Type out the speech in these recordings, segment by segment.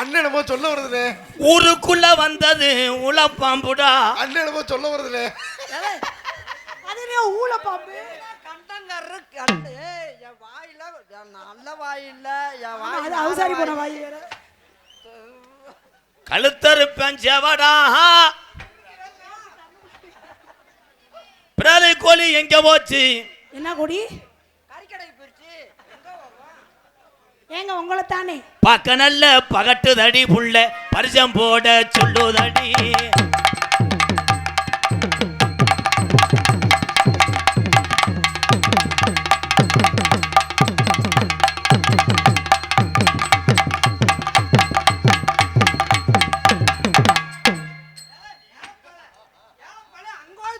அண்ணன் என்னமோ சொல்ல வருதுண்ணே ஊருக்குள்ள வந்தது உளப்பாம்புடா அண்ணன் என்னமோ சொல்ல வருதுண்ணே அதுலயே ஊழ பாம்பு கண்டங்கரு கண்டு ஏய், என் வாயில நல்ல வாயில்ல என் வாய் அது அவசாரி போன வாய் கழுத்தறுப்பேன் செவடா. பிறரை கோழி எங்க போச்சு? என்ன கொடி கறிக்கடைக்கு போயிடுச்சு எங்க போவோம்? ஏங்க உங்களை தானே பக்க நல்ல பகட்டுதடி புள்ள பரிசம் போட சொல்லுதடி.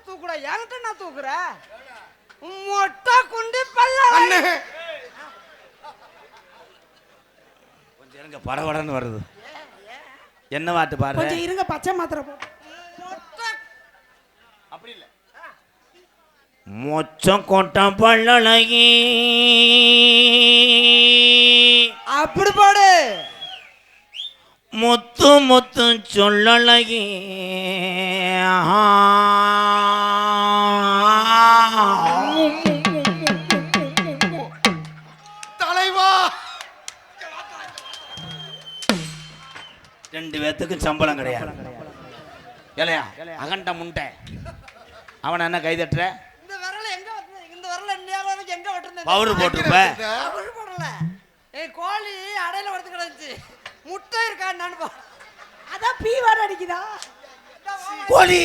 தூக்குடா? என்கிட்ட நான் தூக்குற? மொட்டை குண்டி பல்ல அண்ணே கொஞ்சம் இருங்க படபடன்னு வருது. என்ன வாட்டு பாரு கொஞ்சம் இருங்க பச்சை மாத்திரை போட்டு மொட்டை அப்படி இல்ல. மொச்சம் கொட்டம் பள்ளலகி அப்படி போடு. முத்து முத்து சொல்லலகி தலைவா ரெண்டு பேத்துக்கு சம்பளம் கிடையாது. இல்லையா அகண்ட முண்டை. அவனை என்ன கை தட்டுற? இந்த விரல எங்க வெட்டுன இந்த விரல நேரம் எங்க வெட்டுன பவுடர் போட்டிருப்ப. ஏய் கோழி அடையில வளர்த்து கிடந்துச்சு. முட்டை இருக்கா நான் அதான் பீ வேற அடிக்குதா? கோழி!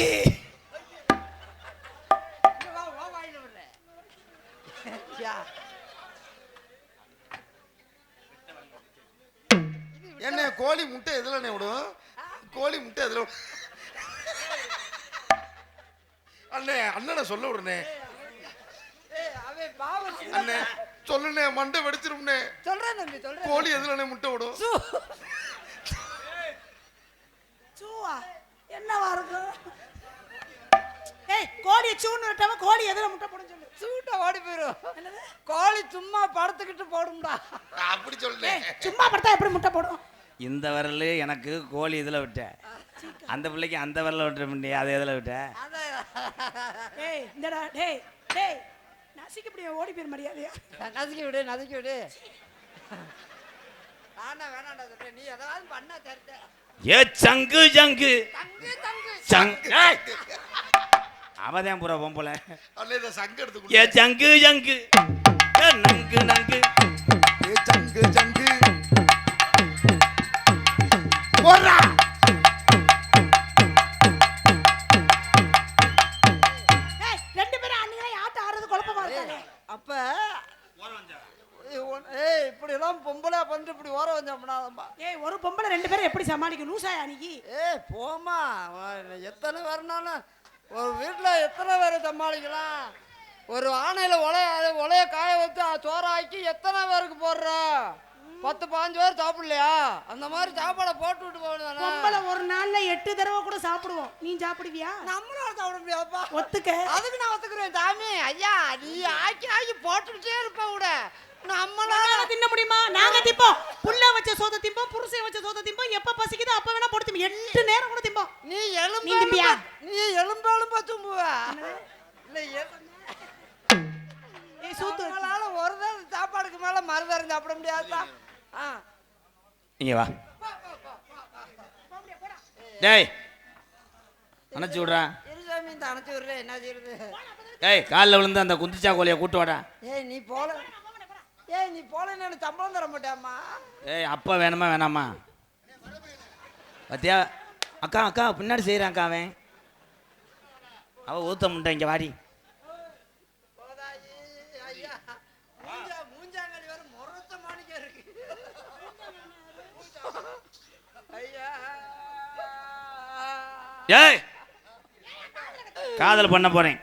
சொல்ல அண்ணே சொல்லுண்ணே மண்டை வெடிச்சிரும்னே சொல்றேன் தம்பி சொல்றேன் கோழி எதுலண்ணே முட்டை விடும் சு. சூவா என்னவா இருக்கும்? ஏய் கோழியை சூன்னு விட்டவன் கோழி எதுல முட்டை போடும் சொல்லு. சூட்டை ஓடி போயிரும். கோழி சும்மா படுத்துக்கிட்டு போடும்டா. அப்படி சொல்லுனே ஏய் சும்மா படுத்தா எப்படி முட்டை போடும்? இந்த விரல் எனக்கு கோழி இதில் விட்ட அந்த பிள்ளைக்கு அந்த விரல விட்டுற முடியாது அதை எதில் விட்ட? ஏய் இந்தடா டேய் டேய் நசிக்க முடியும் ஓடி போயிரு மரியாதையா. நசுக்கி விடு நசுக்கி விடு. நானா வேணாண்டா சொல்றேன். நீ எதாவது பண்ணா தருத்த ஏ சங்கு சங்கு. தங்கு தங்கு சங் ஏய்! அவதான் புற பொம்பளை. சங்கு எடுத்து ஏ. சங்கு சங்கு. ஏ நங்கு நங்கு. ஏ சங்கு சங்கு. போடுறா. ரெண்டு பேரும் எப்படி சமாளிக்க லூசாயா அன்னைக்கு? ஏய் போமா எத்தனை வரனாலும் ஒரு வீட்டில் எத்தனை பேரை சமாளிக்கலாம்? ஒரு ஆணையில் உலைய உலைய காய வச்சு சோறாக்கி எத்தனை பேருக்கு போடுற? பத்து பாஞ்சு பேர் சாப்பிடலையா? அந்த மாதிரி சாப்பாடை போட்டு விட்டு போகணும் ஒரு நாள்ல எட்டு தடவை கூட சாப்பிடுவோம். நீ சாப்பிடுவியா? நம்மளால சாப்பிட முடியாதுப்பா. ஒத்துக்க. அதுக்கு நான் ஒத்துக்கிறேன் சாமி. ஐயா நீ ஆக்கி ஆக்கி போட்டுக்கிட்டே இருப்ப கூட. நம்மளால தின்ன முடியுமா? நாங்க திப்போம். புள்ள வச்ச சோத திம்போம் புருஷன் வச்ச சோத திம்போம் எப்ப பசிக்குதோ அப்ப வேணா போட்டு திம்போம் எட்டு நேரம் கூட திம்போம். நீ எலும்பு நீ திம்பியா? எலும்பா- நீ எலும்பு எலும்பா தும்புவ இல்ல எலும்பு. ஏய் சூத்து நம்மளால ஒரு தடவை சாப்பாடுக்கு மேல மறுதரம் சாப்பிட முடியாதா ஆ. இங்க வா. டேய் அணைச்சி விட்றா. இருசாமி இந்த அணைச்சி விடுறேன். என்ன செய்யுது டேய் காலில் விழுந்து அந்த குந்திச்சா கோழியை கூட்டு வாடா. ஏய் நீ போல. ஏய் நீ போல எனக்கு சம்பளம் தர மாட்டியாம்மா? ஏய் அப்பா வேணுமா வேணாமா பாத்தியா? அக்கா அக்கா பின்னாடி செய்கிறான் அக்கா அவன். அவ ஊத்த முண்டை இங்க வாடி. ஏய் காதல் பண்ண போறேன்.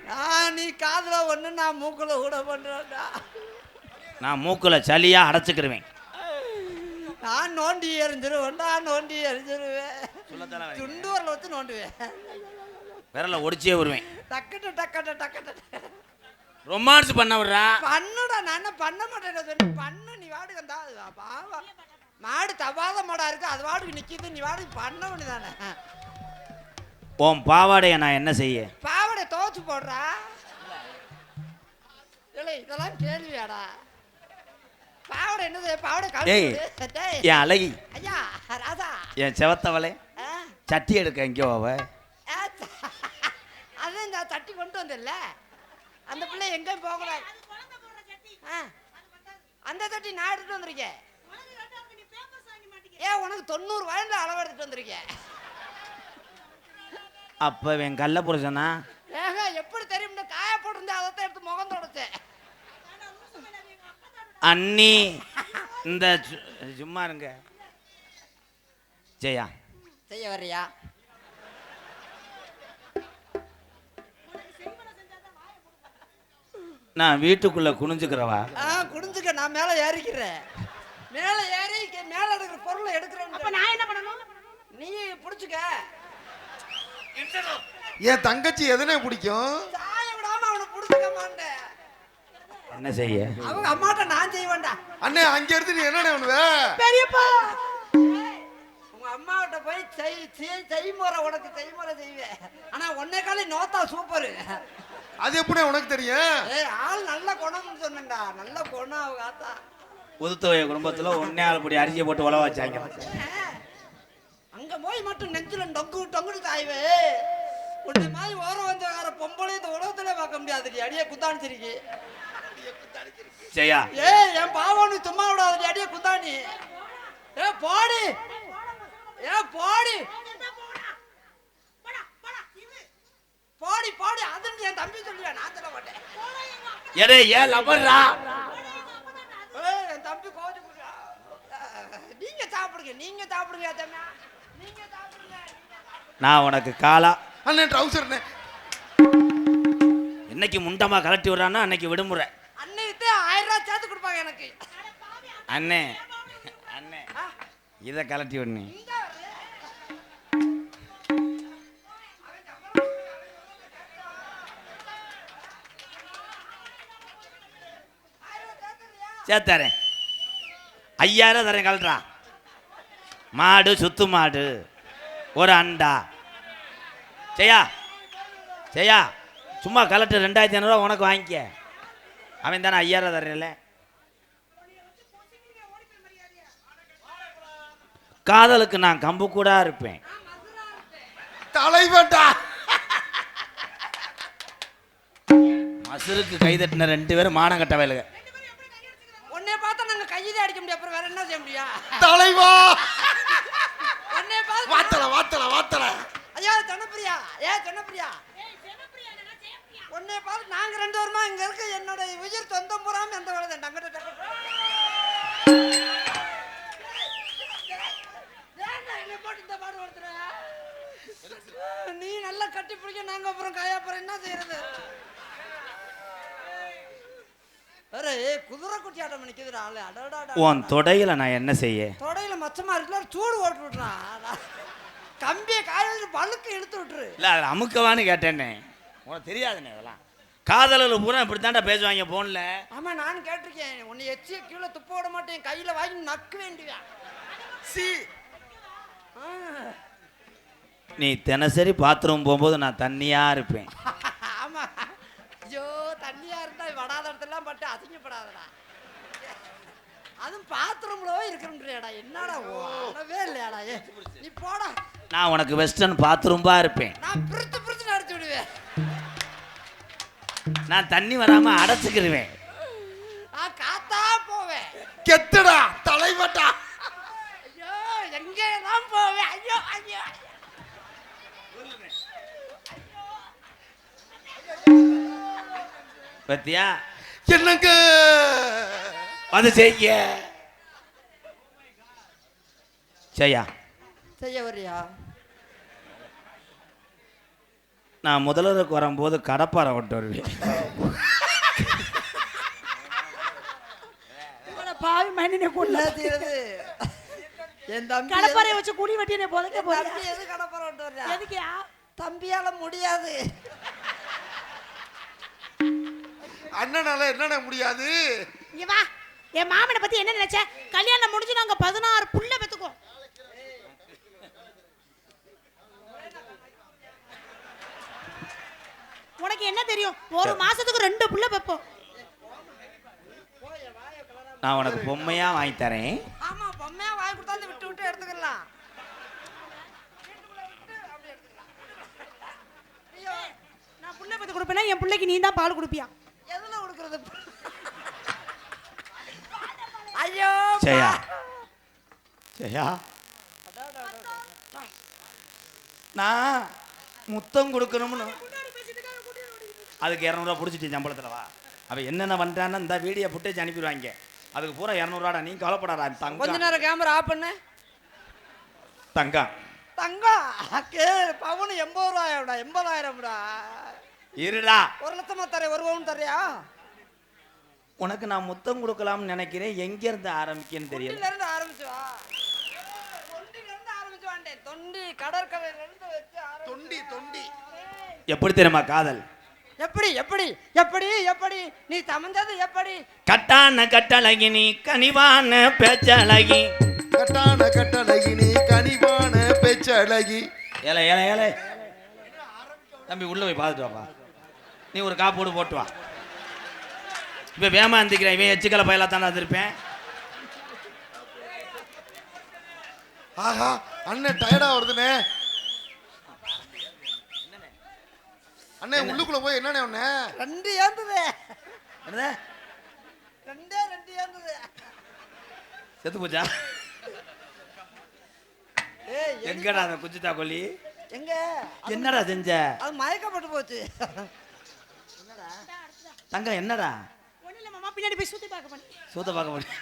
நீ காதுல ஒண்ணு நான் மூக்குல கூட பண்றேன்டா. நான் மூக்குல சளியா அடைச்சுக்கிருவேன். நான் நோண்டி எறிஞ்சிருவேன் நான் நோண்டி வரீங்க. துண்டு வரல வச்சு நோண்டுவேன். விரல ஒடிச்சே வருவேன். டக்கட்டு டக்கட்டு டக்கட்டு. ரொமான்ஸ் பண்ண விடுறா? பண்ணுடா நான் பண்ண மாட்டேன் சொல்லி பண்ணு நீ வாடு வந்தா பாவா மாடு தவாத மாடா இருக்கு அது வாட்டுக்கு நிக்கிது நீ வாட்டுக்கு பண்ண வேண்டியதானே உன் பாவாடைய நான் என்ன செய்ய? பாவடை துவச்சு போடுறா. இல்லை இதெல்லாம் கேள்வியாடா. பாவடை என்னது? பாவடை. கழுத்து டேய். என் அழகி. ஐயா ராதா. என் செவத்தவளே. ஆ, சட்டி எடுக்க எங்கேயோ அவ. ஆ, த- அதான் நான் தட்டி கொண்டு வந்தேன்ல. அந்த பிள்ளை எங்கேயும் போகக்கூடாது ஆ. அந்த தட்டி நான் எடுத்துட்டு வந்திருக்கேன். ஏ உனக்கு தொண்ணூறு வயதுல அளவு எடுத்துட்டு வந்திருக்கேன். அப்போ என் கள்ள புருஷனா ஏங்க எப்படி தெரியும் காய போட்டிருந்தேன் அதை எடுத்து முகம் தொடச்சேன் அண்ணி இந்த சும்மா இருங்க. ஜெயா. செய்ய வர்றியா? நான் வீட்டுக்குள்ள குனிஞ்சுக்கிறவா? ஆ குடிஞ்சுக்க நான் மேலே ஏறிக்கிறேன். மேலே ஏறி இங்க மேலே எடுக்கிற பொருளை அப்ப எடுக்கிறேன் நான் என்ன பண்ணணும்? நீ பிடிச்சுக்க. என் தங்கச்சி எதனே பிடிக்கும்? சாய விடாம அவனை பிடிச்சுக்க மாட்டேன். என்ன செய்ய? அவங்க அம்மாட்ட நான் செய்வேன்டா. அண்ணே அங்க இருந்து நீ என்னண்ணே பண்ணுவ? பெரியப்பா! உங்க அம்மாவிட்ட போய் செய் செய் செய்முறை உனக்கு செய்முறை செய்வேன். ஆனா ஒன்னே காலி நோத்தா சூப்பரு. அது எப்படி உனக்கு தெரியும்? ஏய் ஆள் நல்ல குணம்னு சொன்னேன்டா. நல்ல குணம் அவங்க ஆத்தா உதுத்துவைய குடும்பத்தில் ஒன்னே ஆள் படி அரிசியை போட்டு உழவ வச்சாங்க. அங்க போய் மட்டும் நெஞ்சில டொங்கு டொங்குன்னு தாய்வே உன்னை மாதிரி ஓரம் வந்து வேற பொம்பளை இந்த உலகத்துல பார்க்க முடியாது அடியே குத்தாணிச்சிருக்கு ஜெயா. ஏ என் பாவனு சும்மா விடாது அடியே குத்தாணி ஏ போடி. ஏ போடி. போடி போடி. அதுன்னு என் தம்பி சொல்லுவேன் நான் சொல்ல மாட்டேன். எடே ஏன் லபர்ரா ஏய், என் தம்பி கோச்சு நீங்க சாப்பிடுங்க நீங்க சாப்பிடுங்க தம்பி. நீங்க சாப்பிடுங்க நான் உனக்கு காலா. அண்ணே ட்ரௌசர்ண்ணே என்னைக்கு முண்டமா கலட்டி விடுறான்னா அன்னைக்கு விடுமுறை. சேர்த்து கொடுப்பாங்க எனக்கு. அண்ணே அண்ணே இதை கலட்டி ஒண்ணு இங்க சேர்த்தாரேன் ஐயாயிரம் தரேன் கலட்டுறா மாடு சுத்து மாடு ஒரு அண்டா. செய்யா செய்யா சும்மா கலட்டு ரெண்டாயிரத்தி ஐநூறுரூவா உனக்கு வாங்கிக்க. அவன் தானே ஐயாயிரம் தரேன்ல காதலுக்கு நான் கம்பு கூட இருப்பேன். தலைவன்டா. மசுருக்கு கை தட்டின ரெண்டு பேரும் மானம் கட்ட வேலுங்க உன்னைய பார்த்தா நாங்க கையிலே அடிக்க முடியும் அப்புறம் வேற என்ன செய்ய முடியும்? தலைவா. உன்னைய பார்த்து வாத்தல வாத்தல வாத்தல. ஐயா ஜனப்பிரியா ஏ ஜனப்பிரியா உன்னைய பார்த்து நாங்க ரெண்டு பேருமா இங்க இருக்க என்னோட உயிர் சொந்தம் பூராம எந்த வேலை தான் பாடு படுத்துற? நீ நல்லா கட்டி பிடிக்க நாங்க அப்புறம் கையா அப்புறம் என்ன செய்யறது? உன் தொடையில நான் என்ன செய்ய? தொடையில மச்சமா இருக்குல்ல சூடு ஓட்டு விட்டுறான். கம்பியை வச்சு பழுக்க இழுத்து விட்டுரு. இல்லை அதில் அமுக்கவான்னு கேட்டேனே. உனக்கு தெரியாதுண்ணே அதெல்லாம் காதலர் பூரா இப்படித்தான்டா பேசுவாங்க போன்ல. ஆமா நான் கேட்டிருக்கேன். உன்னை எச்சிய கீழே துப்ப விட மாட்டேன். கையில வாங்கி நக்கு வேண்டியவன் சி. நீ தினசரி பாத்ரூம் போகும்போது நான் தண்ணியா இருப்பேன். ஆமா. ஐயோ தண்ணியா இருந்தா வடாத இடத்துலாம் பட்டு அசிங்கப்படாதடா. அதுவும் பாத்ரூம்ல இருக்கிறேன்டா என்னடா ஓ அளவே இல்லையாடா. ஏ நீ போடா. நான் உனக்கு வெஸ்டர்ன் பாத்ரூம்பா இருப்பேன். நான் பிரித்து பிரித்து நடத்தி விடுவேன். நான் தண்ணி வராம அடைச்சிக்கிருவேன். நான் காத்தா போவேன். கெத்துடா தலைவன்டா ஐயோ எங்கே தான் போவேன்? ஐயோ ஐயோ பத்தியா? என்னங்க? அது செய்ய. செய்யா. செய்ய வரியா நான் முதல்வருக்கு வரும்போது கடப்பாறை விட்டு வருவேன். பாவி மண்ணினை கொண்டு என்ன செய்யறது? என் தம்பி வச்சு குடி வெட்டினே புதைக்க தம்பி எது வர்றா? எதுக்கியா தம்பியால முடியாது. அண்ணனால என்னண்ணே முடியாது? இங்க வா. என் மாமனை பத்தி என்ன நினைச்ச? கல்யாணம் முடிஞ்சு நாங்க பதினாறு உனக்கு என்ன தெரியும்? ஒரு மாசத்துக்கு ரெண்டு புள்ள வைப்போம். நான் உனக்கு பொம்மையா வாங்கி தரேன். ஆமா பொம்மையா வாங்கி கொடுத்தா விட்டு விட்டு எடுத்துக்கலாம். நான் புள்ள பத்தி கொடுப்பேனா? என் பிள்ளைக்கு நீ தான் பால் கொடுப்பியா? எதுல கொடுக்கறது? ஐயோ சரியா ஜெயா. நான் முத்தம் கொடுக்கணும்னு அதுக்கு இரநூறுவா பிடிச்சிட்டு சம்பளத்தில் வா. அவன் என்னென்ன பண்ணுறான்னு இந்த வீடியோ புட்டேஜ் அனுப்பிடுவாங்க. அதுக்கு பூரா இரநூறுவாடா நீ கவலைப்படாடா கொஞ்ச தங்கம். நேரம் கேமரா ஆஃப் பண்ணு. தங்கம். தங்கம் கே பவுன் எண்பது ரூபாயோடா எண்பதாயிரம்டா. இருடா. ஒரு லட்சமா தரேன் ஒரு பவுன் தரையா உனக்கு நான் முத்தம் கொடுக்கலாம்னு நினைக்கிறேன். எங்கேருந்து ஆரம்பிக்கன்னு தெரியல. இருந்து ஆரம்பிச்சு வா. தொண்டில இருந்து ஆரம்பிச்சு வாண்டேன். தொண்டி கடற்கரையில இருந்து வச்சு தொண்டி தொண்டி. எப்படி தெரியுமா காதல்? எப்படி எப்படி எப்படி எப்படி? நீ சமைஞ்சது எப்படி? கட்டான கட்டழகி நீ கனிவான பேச்சழகி. கட்டான கட்டழகி நீ கனிவான பேச்சழகி. ஏலே ஏலே ஏலே. தம்பி உள்ள போய் பார்த்துட்டு வாப்பா. நீ ஒரு காப்போடு போட்டு வா. இப்போ வேமா இருந்துக்கிறேன் இவன் எச்சுக்கலை பயலாக தானே வந்திருப்பேன் ஆஹா அண்ணன் டயர்டா வருதுனே அண்ணே உள்ளுக்குள்ள போய் என்னண்ணே ஒண்ணு ரெண்டு ஏந்தது. என்னது? ரெண்டே ரெண்டு ஏந்தது. செத்து போச்சா? எங்கடா அந்த குச்சித்தா கொல்லி? எங்க? என்னடா செஞ்ச? அது மயக்கப்பட்டு போச்சு. தங்கம் என்னடா? இல்லை மாமா பின்னாடி போய் சுற்றி பார்க்க போனேன். சூத்த பார்க்க முடியும்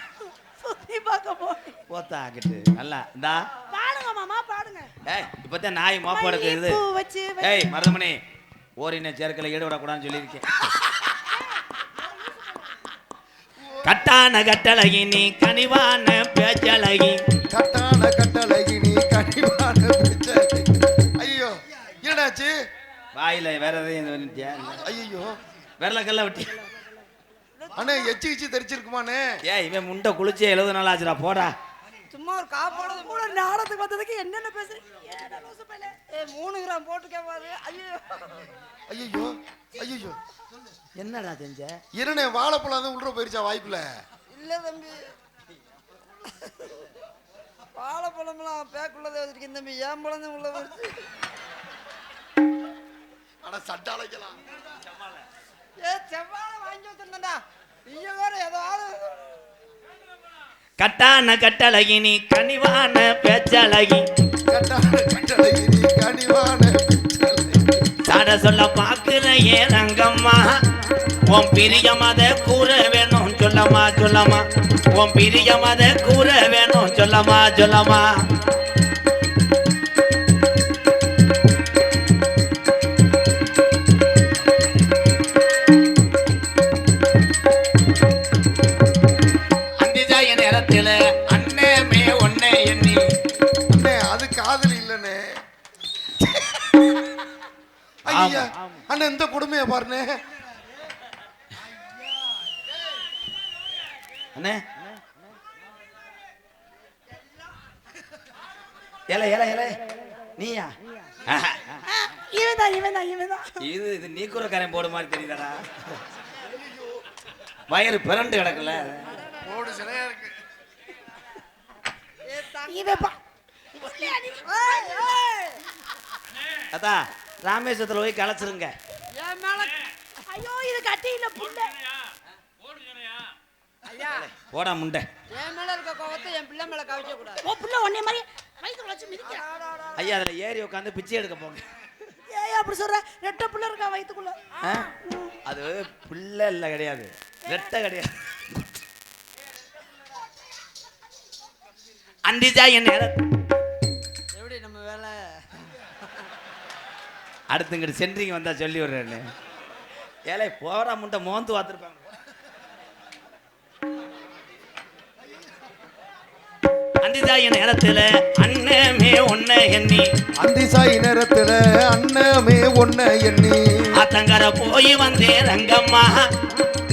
சுற்றி பார்க்க போனேன். போத்தா கிட்டு நல்லா இந்தா. பாடுங்க மாமா பாடுங்க. ஏய் இப்போதான் நாய் வச்சு வச்சு- ஏய் மருதமணி ஓரின சேர்க்கல ஈடுபடக்கூடாதுன்னு சொல்லியிருக்கேன். கட்டான கட்டழகி நீ கனிவான பேச்சழகி கட்டான கட்டழகி நீ கனிவான பேச்சழகி ஐயோ என்னடாச்சு வாயில வேற எதையும்? ஐயோ விரல கல்ல விட்டி. அண்ணே எச்சி கிச்சி தெரிச்சிருக்குமாண்ணே? ஏய் இவன் முண்டை குளிச்சு எழுபது நாள் ஆச்சுடா போடா. சும்மா ஒரு காப்போட கூட நாடத்துக்கு வந்ததுக்கு என்னென்ன பேசுறீங்க? ஏ மூணு கிராம் போட்டு கேப்பாரு ஐயோ. ஐயோ ஐயோ என்னடா செஞ்ச? என்னண்ணே வாழைப்பழம் தான் உள்ள போயிருச்சா வாய்ப்புல? இல்ல தம்பி. வாழைப்பழம்லாம் பேக்குள்ளதே வச்சிருக்கேன் தம்பி. ஏன் பழம் தான் உள்ள வருது ஆனா சட்டாளைக்கலாம் ஏ செவ்வாழை வாங்கி வச்சிருந்தா நீங்க வேற ஏதாவது கட்டான கட்டழகி நீ கனிவான பேச்சழகி. கட்டான கட்டழகி நீ கனிவான பேச்சழகி. சாட சொல்ல பாக்குற ஏ ரங்கம்மா. உன் பிரியம் அதை கூற வேணும் சொல்லமா சொல்லமா. உன் பிரியம் அதை கூற வேணும் சொல்லமா சொல்லமா. கொடுமையை பாருண்ணே அண்ணே. ஏல ஏல ஏல. நீயா? ஆஹா. ஆ, இவன் தான் இவன் தான் இவன் தான் இது இது நீக்குறக்காரன் போட மாதிரி தெரியுதாடா? வயிறு பிறண்டு கிடக்குல போடு சிலையா இருக்கு. அத்தா ராமேஸ்வரத்தில் போய் களைச்சிருங்க என் மேல ஐயோ இது கட்டி இல்ல புள்ள. ஐயா. போடா முண்டை. என் மேல இருக்க கோவத்தை என் பிள்ளை மேல கவிக்க கூடாது. ஓ புள்ள ஒன்னே மாதிரி வயிற்று வச்சு மிதிக்கிறான் ஐயா அதில் ஏறி உட்காந்து பிச்சை எடுக்க போங்க. ஏய் அப்படி சொல்ற. ரெட்ட புள்ள இருக்கா வயித்துக்குள்ள? அது பிள்ளை இல்லை கிடையாது. ரெட்டை கிடையாது. அந்திஜா என் நேரம் எப்படி நம்ம வேலை? அடுத்து இங்கிட்டு சென்ட்ரிங்க வந்தா சொல்லி விடுறேன்னு. ஏலே போடா முண்டை மோந்து பார்த்துருப்பாங்க அந்திஜா என் நேரத்துல அண்ணமே ஒன்ன எண்ணி. அந்தி சாய் நேரத்துல அண்ணமே ஒன்ன எண்ணி. ஆத்தங்கர போய் வந்தே ரங்கம்மா.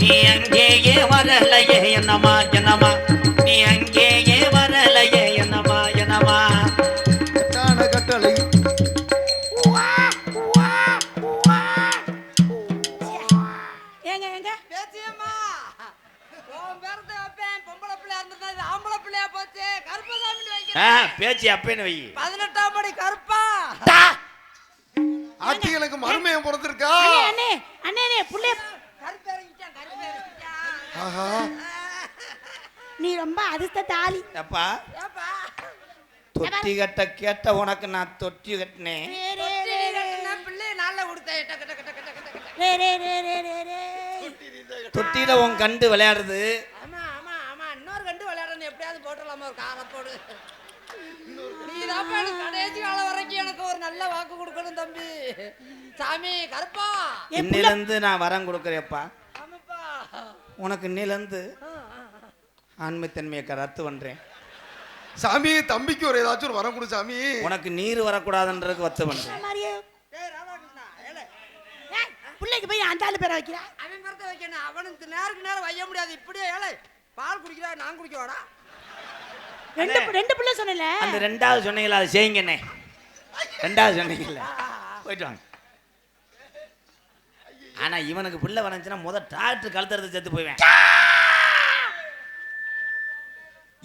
நீ அங்கேயே வரலையே என்னம்மா என்னம்மா. பேச்சு அப்பேன்னு வை. பதினெட்டாம் படி கருப்பா. ஆத்தி எனக்கு மருமையன் பிறந்திருக்கா அண்ணே அண்ணே ஆஹா. நீ ரொம்ப அதிர்ஷ்ட தாலி. அப்பா தொட்டி கட்ட கேட்ட உனக்கு நான் தொட்டி கட்டினேன். தொட்டியில உன் கண்டு விளையாடுது. ஆமா ஆமா ஆமா. இன்னொரு கண்டு விளையாடுறது எப்படியாவது போட்டுடலாமா? ஒரு காரை போடு. நீ எனக்கு கடைசி காலம் வரைக்கும் எனக்கு ஒரு நல்ல வாக்கு கொடுக்கணும் தம்பி. சாமி கருப்பா. இன்னிலேருந்து நான் வரம் கொடுக்குறேப்பா உனக்கு இன்னிலேருந்து ஆண்மைத்தன்மையை க- ரத்து பண்றேன் சாமி தம்பிக்கு ஒரு ஏதாச்சும் ஒரு வரம் கொடு சாமி. உனக்கு நீர் வரக்கூடாதுன்றதுக்கு வத்து பண்றேன் புள்ளைக்கு போய் அந்த ஆளு பேரை வைக்கிறா? அவன் மரத்தை வைக்கணும். அவனுக்கு நேருக்கு நேரம் வைய முடியாது. இப்படியே ஏழை பால் குடிக்கிறா நான் குடிக்க வாடா ரெண்டு ரெண்டு புள்ள சொன்னல அந்த ரெண்டாவது சொன்னீங்களா அதை செய்யுங்கண்ணே. ரெண்டாவது சொன்னீங்கல்ல. போயிட்டு வாங்க. ஆனா இவனுக்கு பிள்ளை வரைஞ்சுன்னா முத டிராக்டர் கழுத்துறது செத்து போய்வேன்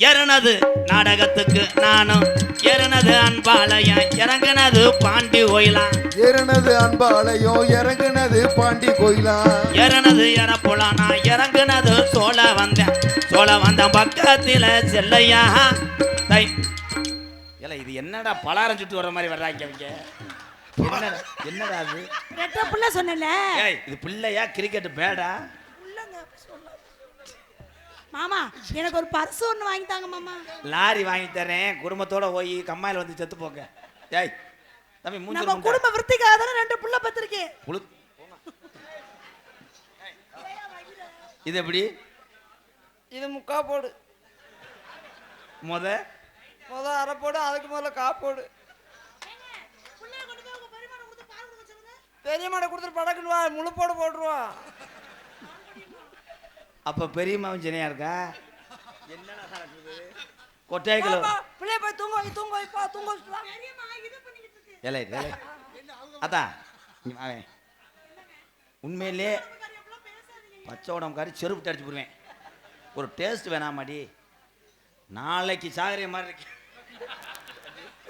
எறனது நாடகத்துக்கு நானும் எறனது அன்பாலயம் இறங்குனது பாண்டி கோயிலாம் ஏறினது அன்பாலயம் இறங்குனது பாண்டி கோயிலா. எறனது எறப்புலாம் நான் இறங்குனது சோழ வந்தேன். சோழ வந்த பக்கத்தில் செல்லையா. தை இல்ல இது என்னடா பலாரம் சுட்டு வர்ற மாதிரி வர்றாங்க அவங்க என்னடா என்னடா அது? புள்ள சொன்னல ஏய் இது பிள்ளையா கிரிக்கெட் பேடா மாமா எனக்கு ஒரு பர்ஸ் ஒன்று வாங்கி தாங்க மாமா. லாரி வாங்கி தரேன். குடும்பத்தோட போய் கம்மாயில் வந்து செத்து போங்க. ஏய் தம்பி மூஞ்சி நம்ம. குடும்ப விருத்திக்காக தானே ரெண்டு புள்ள பத்திருக்கேன் புழு. இது எப்படி? இது முக்கா போடு. முத. முத அரை போடு அதுக்கு முதல்ல கா போடு. பெரிய மாடை கொடுத்துட்டு படக்குன்னு வா முழு போடு போட்டுருவான் அப்ப பெரிய மாவன் சினையா இருக்கா? என்னடா நடக்குது கொட்டாய்க்குள்ள பிள்ளைய போய் தூங்க வை தூங்க வைப்பா தூங்க வச்சுட்டு வா. ஏலே ஏலே. வாவேன் உண்மையிலே பச்சை உடம்புக்காரி செருப்பு அடிச்சு போடுவேன். ஒரு டேஸ்ட் வேணாமாடி. நாளைக்கு சாகரிய மாதிரி இருக்கு.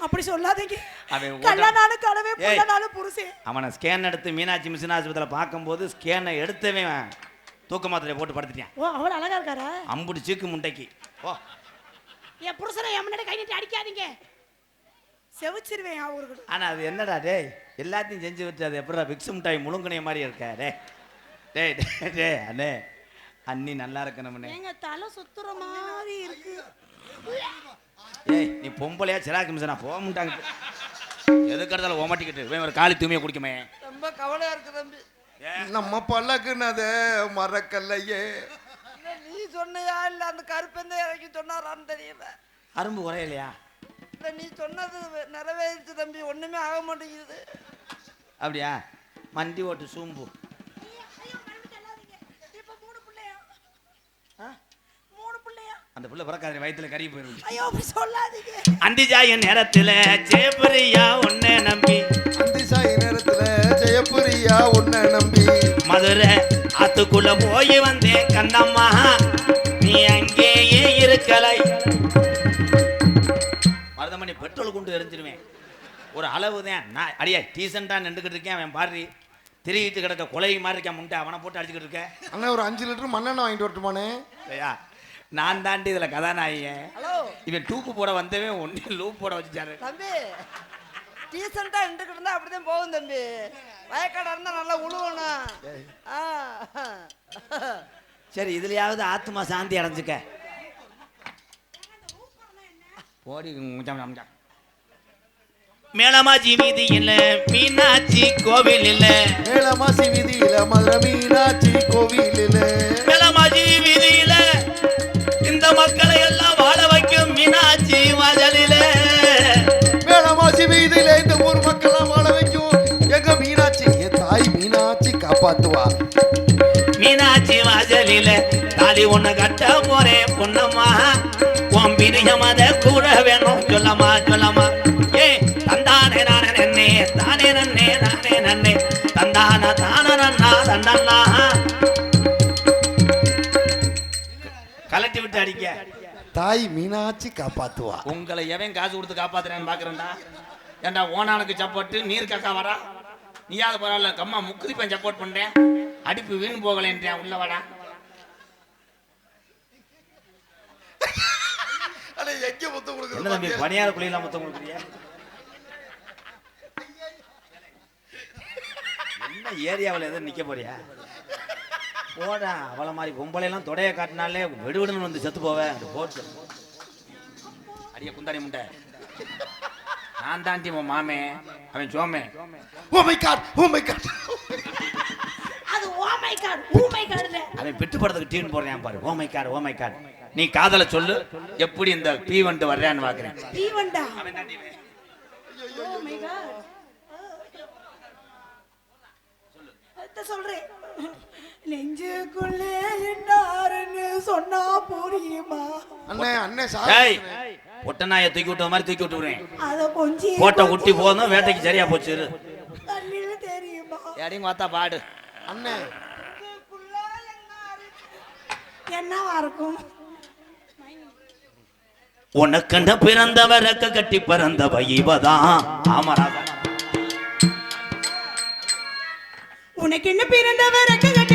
அப்படி சொல்லாதீங்க. அவன் கல்யாணம் கடவே புருஷன் அவனை ஸ்கேன் எடுத்து மீனாட்சி மிஷின் ஆஸ்பத்திரியில் பார்க்கும்போது ஸ்கேனை எடுத்தவன் தூக்க மாத்திரையை போட்டு படுத்துட்டான். ஓ அவர் அழகா இருக்காரா? அம்புட்டு சீக்கு முட்டைக்கு ஓ. என் புருஷனை என் முன்னாடி கை நீட்டி அடிக்காதீங்க. செவிச்சிருவேன் அவருக்கு ஆனால் அது என்னடா டேய் எல்லாத்தையும் செஞ்சு வச்சு அது எப்படா விக்ஸ் மிட்டாய் முழுங்குனைய மாதிரி இருக்கா டே டேய் டேய், டேய் அண்ணே அண்ணி நல்லா இருக்கணும்னே. எங்க தலை சுத்துற மாதிரி இருக்கு. ஏய் நீ பொம்பளையா சிராக்கு மிஷனா போக மாட்டாங்க. எதுக்கு இடத்துல ஓமாட்டிக்கிட்டு ஒரு காலி தூமியை குடிக்குமே. ரொம்ப கவலையா இருக்கு தம்பி. நம்ம பல்லக்குனத மறக்கல்லையே இல்ல, நீ சொன்னையா இல்ல அந்த கருப்பெந்த இறக்கி சொன்னாரான்னு தெரியல. அரும்பு குறையலையா? இல்ல நீ சொன்னது நிறைவேறிச்சு தம்பி ஒண்ணுமே ஆக மாட்டேங்குது. அப்படியா? மண்டி ஓட்டு சூம்பு. இப்ப மூணு பிள்ளையா மூணு பிள்ளையா அந்த புள்ள பிறக்காத வயித்துல கறி போயிருக்கு ஐயோ அப்படி சொல்லாதீங்க. அந்திஜாய நேரத்துல ஜெயபுரியா உன்னை நம்பி. அந்திசாய் நேரத்துல ஜெயபுரியா உன்னை நம்பி? மதுரை ஆத்துக்குள்ள போய் வந்தேன் கண்ணம்மா நீ அங்கேயே இருக்கலை. மருதமணி பெட்ரோல் கொண்டு எரிஞ்சிருவேன். ஒரு அளவு தான் நான் அடியா டீசெண்டாக நின்றுக்கிட்டு இருக்கேன் அவன் பாரு. திரிகிட்டு கிடக்க கொலை மாதிரி இருக்கேன் முண்டை அவனை போட்டு அடிச்சுக்கிட்டு இருக்கேன் அண்ணா ஒரு அஞ்சு லிட்டர் மண்ணெண்ணெய் வாங்கிட்டு வரட்டுமானே ஐயா நான் தாண்டி இதில் கதாநாயகன் ஹலோ. இவன் டூப்பு போட வந்தவே ஒன்று லூப் போட வச்சுட்டாரு. தம்பி. டீசெண்டா நின்றுக்கிட்டு இருந்தா அப்படிதான் போகும் தம்பி. வயக்காடா இருந்தா நல்லா உழுவணும். சரி இதுலயாவது ஆத்மா சாந்தி அடைஞ்சுக்க. போடி. மேலமாச்சி வீதி இல்ல மீனாட்சி கோவில் இல்ல மேலமாசி வீதியில மதுரை மீனாட்சி கோவிலில். மேலமாச்சி வீதியில இந்த மக்களை எல்லாம் வாழ வைக்கும் மீனாட்சி காப்பாத்துவா? மீனாட்சி வாசலில தாலி ஒண்ணு கட்ட போறேன் பொன்னம்மா உன் பிரியம் அத கூட வேணும். சொல்லமா சொல்லமா ஏ தந்தானே நானே நன்னே தானே நன்னே நானே நன்னே. தந்தான தான நன்னா தண்டன்னா கலட்டி விட்டு அடிக்க தாய் மீனாட்சி காப்பாத்துவா. உங்களை எவன் காசு கொடுத்து காப்பாத்துறேன்னு பாக்குறேன்டா. ஏன்டா ஓனானுக்கு சப்போர்ட் நீர் கக்கா வரா? நீயாவது பரவாயில்ல கம்மா முக்குதிப்பேன் சப்போர்ட் பண்றேன். அடிப்பு வீண் போகலேன்றேன் உள்ள வாடா. எங்க முத்தம் என்ன தம்பி கொடுக்குறது பணியார குழியெல்லாம் மொத்தம் கொடுக்குறியா? என்ன ஏரியாவில் எதுவும் நிக்க போறியா? போடா அவளை மாதிரி பொம்பளையெல்லாம் தொடைய காட்டினாலே வெடுவிடுன்னு வந்து செத்து போவேன். போட்டு. அடிய குந்தாணி முண்டை நான் தாண்டி உன் மாமே அவன் சோமே oh my God oh my God அது oh my God oh my காட்ல அவன் பிட்டு படத்துக்கு டீன் போடுறேன் பாரு. Oh my God oh my God நீ காதல சொல்லு. எப்படி இந்த பீ வந்துட்டு வர்றேன்னு பாக்குறேன். தாண்டி இவன். ஓ மை காட் அத சொல்றேன். நெஞ்சுக்குள்ளே என்னாருன்னு சொன்னா புரியுமா? அண்ணே அண்ணே சார் ஒட்ட நாயை தூக்கி விட்ட மாதிரி தூக்கி கொஞ்சம் போட்ட குட்டி போதும் வேட்டைக்கு சரியா போச்சு எடையும் பார்த்தா பாடு. என்னவா இருக்கும்? உனக்கண்ட பிறந்தவர் ரெக்க கட்டி பிறந்தவ இவதான். ஆமராதா உனக்கு என்ன பிறந்தவர் ரெக்க கட்டி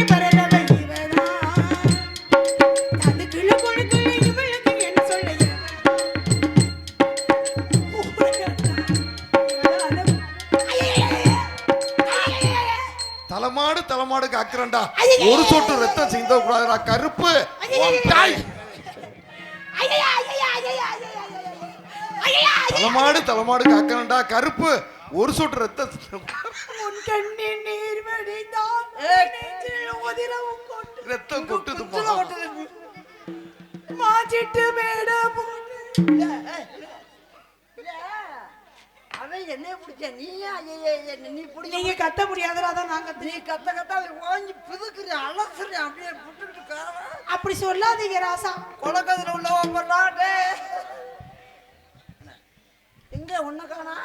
தலைமாடு தலைமாடு காக்குறேன்டா ஒரு சொட்டு ரத்தம் சிந்த கூடாதுடா கருப்பு தாய் தலைமாடு தலைமாடு காக்குறேன்டா கருப்பு ஒரு சொட்டு ரத்தம் ரத்தம் கொட்டுது. மாச்சிட்டு மேட அவன் என்னைய பிடிச்ச நீயா ஐயே என்ன நீ பிடிக்க நீங்க கத்த முடியாதுடா நீ கத்த கத்த அவன் ஓங்கி பிதுக்குற அலசுற அப்படியே புட்டுக்கிட்டு கார அப்படி சொல்லாதீங்க ராசா. கொலக்கதில் உள்ள ஓப்பர்றாடே எங்க உன்ன காணா?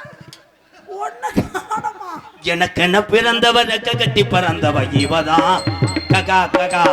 ஒண்ணு காணமா? எனக்கென்ன பிறந்தவர் ரெக்க கட்டி பிறந்தவ இவதான். ககா ககா.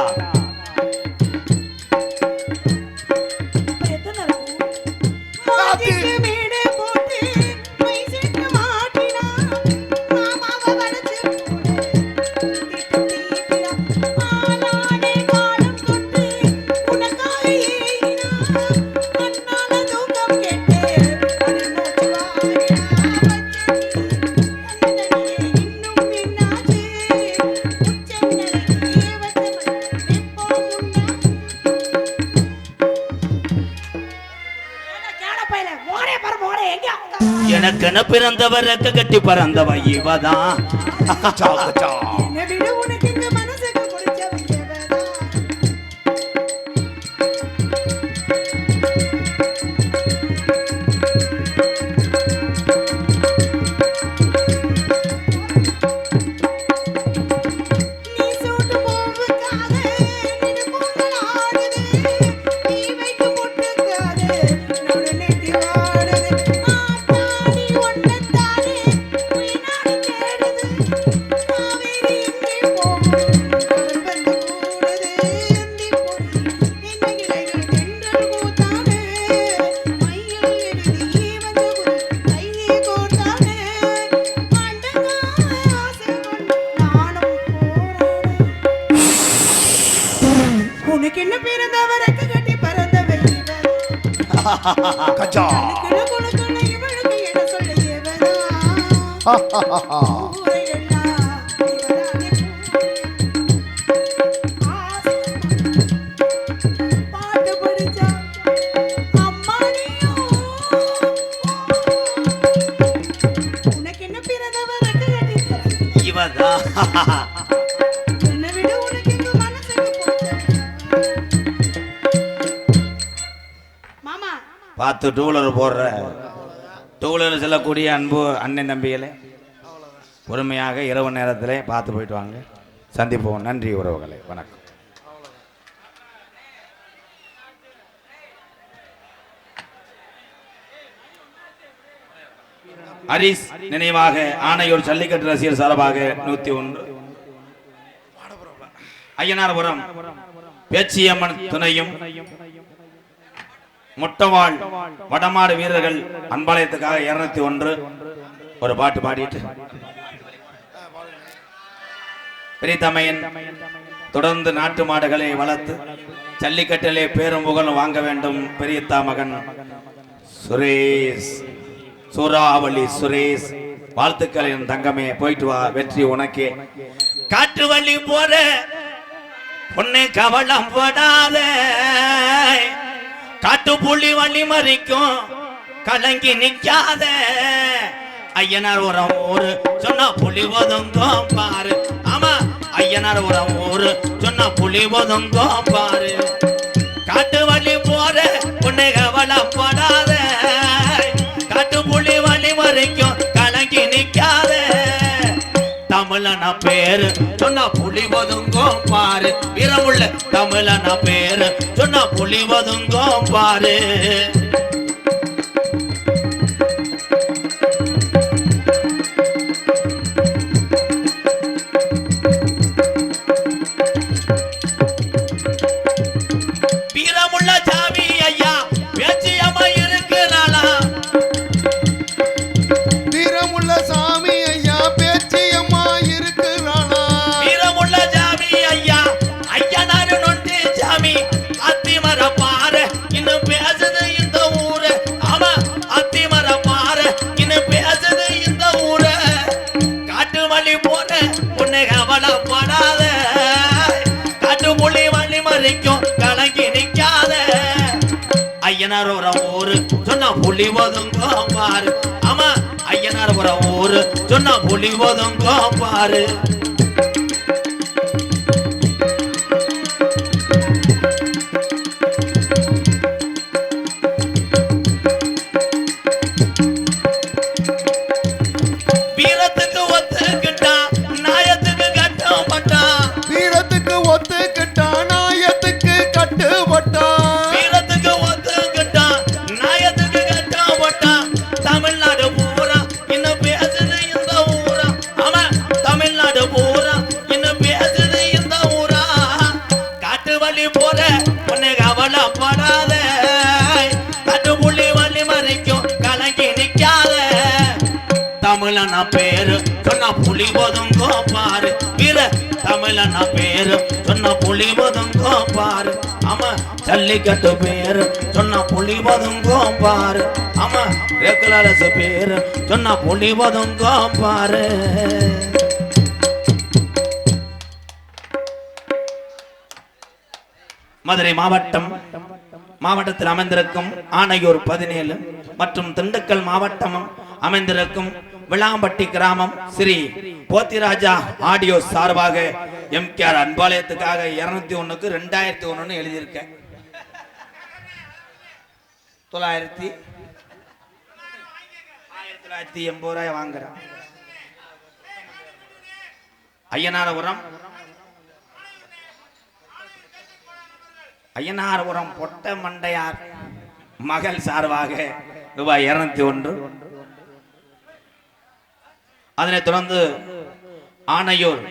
பிறந்தவர் ரெக்க கட்டி பறந்தவன் இவதான். இவதான். பார்த்து டூலர் போடுற. செல்லக்கூடிய அன்பு அண்ணன் தம்பிகளே பொறுமையாக இரவு நேரத்தில் பார்த்து போயிட்டு வாங்க. சந்திப்போம். நன்றி உறவுகளை. வணக்கம். ஹரிஸ் நினைவாக ஆணையூர் ஜல்லிக்கட்டு ரசிகர் சார்பாக நூத்தி ஒன்று. ஐயனார்புரம் பேச்சியம்மன் துணையும் முட்டவாள் வடமாடு வீரர்கள் அன்பாலயத்துக்காக இருநூத்தி ஒன்று. ஒரு பாட்டு பாடிட்டு. பெரியதமையன் தொடர்ந்து நாட்டு மாடுகளை வளர்த்து ஜல்லிக்கட்டிலே பேரும் புகழும் வாங்க வேண்டும் பெரியத்தா மகன் சுரேஷ். சூறாவளி சுரேஷ். வாழ்த்துக்கள் என் தங்கமே போயிட்டு வா வெற்றி உனக்கே. காட்டு வழி போற பொண்ணு கவலம் படாத. காட்டு புள்ளி வழி மறிக்கும். கலங்கி நிக்காத. ஐயனார் உரம் ஊரு சொன்ன புலி ஒதுங்கும் பாரு. ஆமா ஐயனார் உரம் ஊரு சொன்ன புலி ஒதுங்கும் பாரு. காட்டு தமிழன பேரு. சொன்னா புலி ஒதுங்கும் பாரு. வீரமுள்ள தமிழன பேரு. சொன்னா புலி ஒதுங்கும் பாரு. ஐயனார் ஒரு ஊரு. சொன்னா புலி ஒதுங்கோ பாரு. ஆமா ஐயனார் ஒரு ஊரு. சொன்னா புலி ஒதுங்கோ பாரு. போற உன்னை கவலைப்படாத. காட்டு புள்ளி மறைக்கும் கலங்கி நிக்காத தமிழன பேரு சொன்ன புலி ஒதுங்கோ பாரு. வீர தமிழன பேரு சொன்ன புலி ஒதுங்கோ பாரு. ஆமா ஜல்லிக்கட்டு பேரு சொன்ன புலி ஒதுங்கோ பாரு. ஆமா ரேக்குலாரசு பேரு சொன்ன புலி பாரு. மதுரை மாவட்டம் மாவட்டத்தில் அமைந்திருக்கும் ஆனையூர் பதினேழு மற்றும் திண்டுக்கல் மாவட்டமும் அமைந்திருக்கும் விளாம்பட்டி கிராமம் ஸ்ரீ போத்திராஜா ஆடியோ சார்பாக எம் கே ஆர் அன்பாலயத்துக்காக இருநூத்தி ஒண்ணுக்கு ரெண்டாயிரத்தி ஒண்ணுன்னு எழுதியிருக்கேன். தொள்ளாயிரத்தி ஆயிரத்தி தொள்ளாயிரத்தி எண்பது ரூபாய் வாங்குறேன். ஐயனாரபுரம் ஐயனார்புரம் பொட்ட மண்டையார் மகள் சார்பாக ரூபாய் இருநூத்தி ஒன்று. அதனைத் தொடர்ந்து ஆனையூர்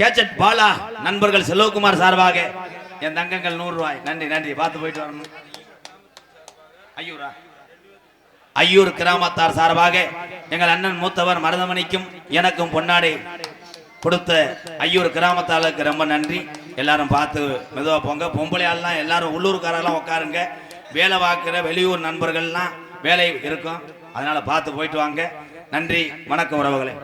கேச்சட் பாலா நண்பர்கள் செல்வகுமார் சார்பாக என் தங்கங்கள் நூறு ரூபாய். நன்றி நன்றி. பார்த்து போயிட்டு வரணும். ஐயூரா. ஐயூர் கிராமத்தார் சார்பாக எங்கள் அண்ணன் மூத்தவர் மருதமணிக்கும் எனக்கும் பொன்னாடை கொடுத்த ஐயூர் கிராமத்தாளுக்கு ரொம்ப நன்றி. எல்லாரும் பார்த்து மெதுவாக போங்க. பொம்பளை ஆள்லாம் எல்லாரும் உள்ளூர்காரெல்லாம் உட்காருங்க. வேலை பார்க்குற வெளியூர் நண்பர்கள்லாம் வேலை இருக்கும். அதனால் பார்த்து போயிட்டு வாங்க. நன்றி. வணக்கம் உறவுகளே.